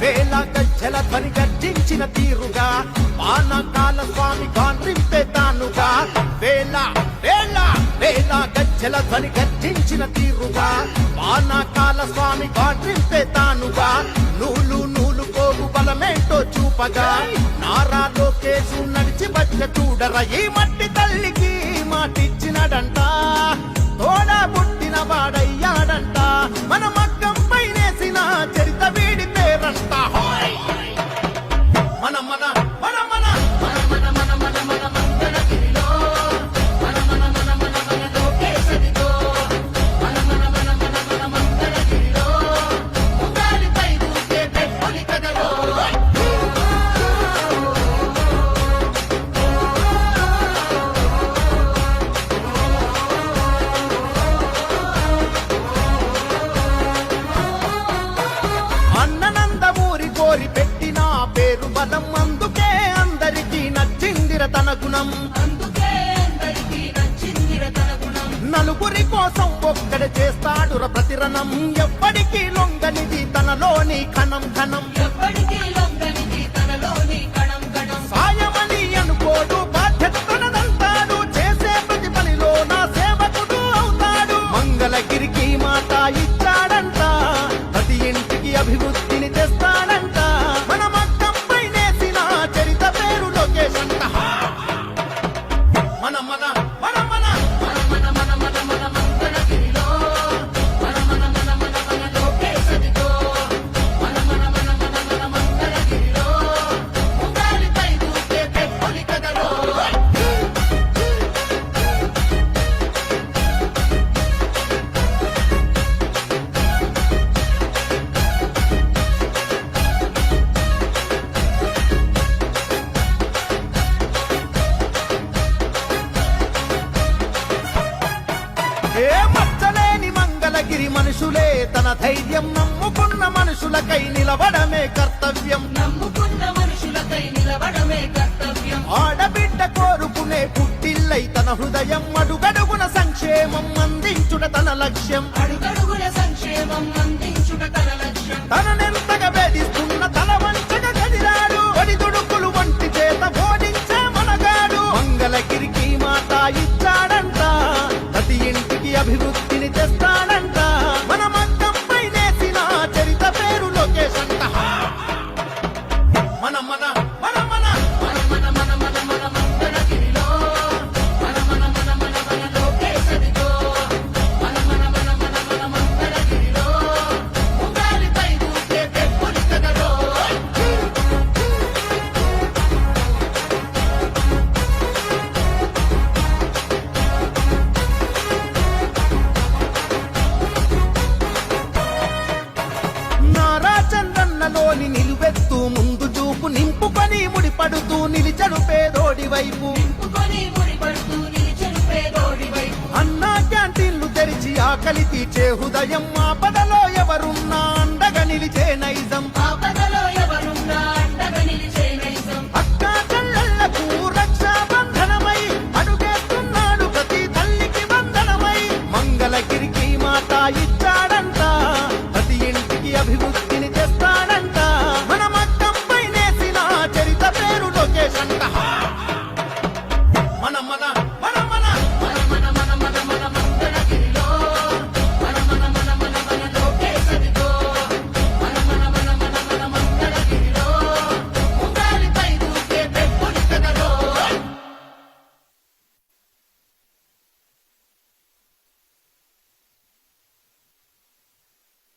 వేల గజ్జల ధ్వని గర్జించిన తీరుగా పానకాల స్వామి గాండ్రింపే తానుగా. వేల వేల వేల గజ్జల ధ్వని గర్జించిన తీరుగా పానకాల స్వామి గాండ్రింపే తానుగా. నూలు నూలు పోగు బలమేంటో చూపగా నారా లోకేశు నడిచి వచ్చ చూడర. ఈ మట్టి తల్లికి మాటిచ్చినడంట ఎక్కడ చేస్తాడు చేస్తాడుర ప్రతిరణం. ఎప్పటికీ లొంగనిది తనలోని కణం ఘనం మంగళగిరి మనుషులే తన ధైర్యం నమ్ముకున్న మనుషులకై నిలబడమే కర్తవ్యం. నమ్ముకున్న మనుషులకై నిలబడమే కర్తవ్యం. ఆడబిడ్డ కోరుకునే పుట్టిల్లై తన హృదయం అడుగడుగున సంక్షేమం అందించుట తన లక్ష్యం. అడుగడుగుల సంక్షేమం అందించుట తన లక్ష్యం. తననెంతగా వేధిస్తున్న తల వంచగా కదిలాడు ఒడిదుడుకులు వంటి చేత బోధించే మనగాడు. మంగళగిరికి మాట ఇచ్చాడంట. ప్రతి ఇంటికి అభివృద్ధిని తెస్తాడంట చంద్రన్నలోని నిలువెత్తు ముందు చూపు నింపుకొని ముడిపడుతూ నిలిచడు పేదోడి వైపు. అన్నా క్యాంటీన్లు తెరిచి ఆకలి తీర్చే హృదయం ఆపదలో ఎవరున్నా అండగా నిలిచే